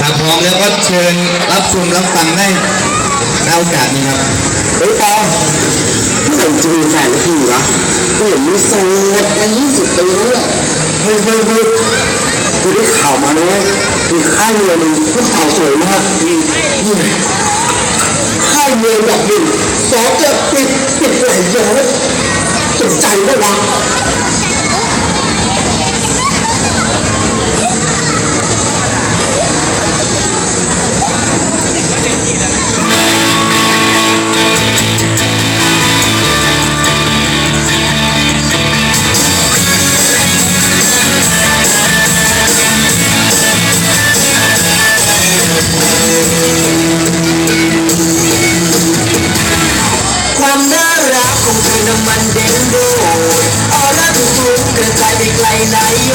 ถ้าพร้อมแล้วก็เชิญรับชมรับฟังได้ในโอกาสนี้ครับเฮ้ยปอเมื่อไหร่จะมีแฟนสักทีวะกูเห็นมึงโสดมายี่สิบปีแล้วเฮ้ยเฮ้ยเฮ้ยกูได้ข่าวมานะเว้ยมีค่ายเรือหนึ่งพวกสาวสวยมากนี่นี่ไงค่ายเรือแบบหนึ่งสองจะปิดปิดไหลย้อนสนใจไหมวะ น้ำมันเด้งโดดออร่าถูกทุกเดินไกลไปไกลนายโย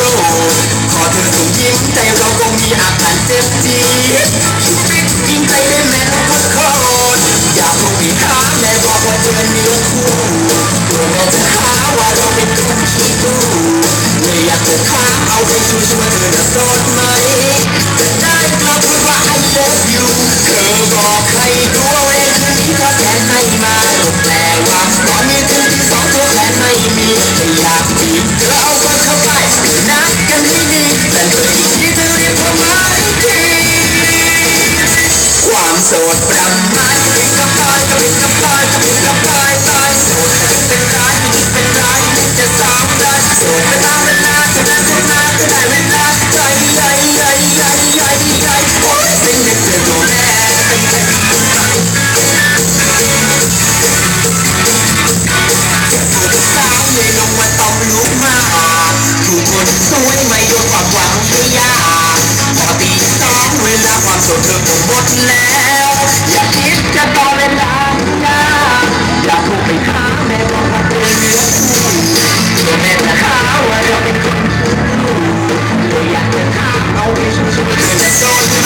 ขอเธอส่งยิ้มแต่เราคงมีอาการเจ็บจี๊ดคิดปิตยิงใจได้แม้ทุกคนอยากคงมีหาแม่บอกว่าเธอเนื้อคู่ คนสวยไม่โดมหวังพยายามพอตีสองเวลาความสดเธอคงหมดแล้ว อย่าคิดจะต่อเวลานะอย่าโทรไปหาแม่บอกว่าเธอเลือกคู่ตัวแม่นะคะว่าเราเป็นคนคู่ตัอยากจะถาเอาไปช่วยๆแต่โดน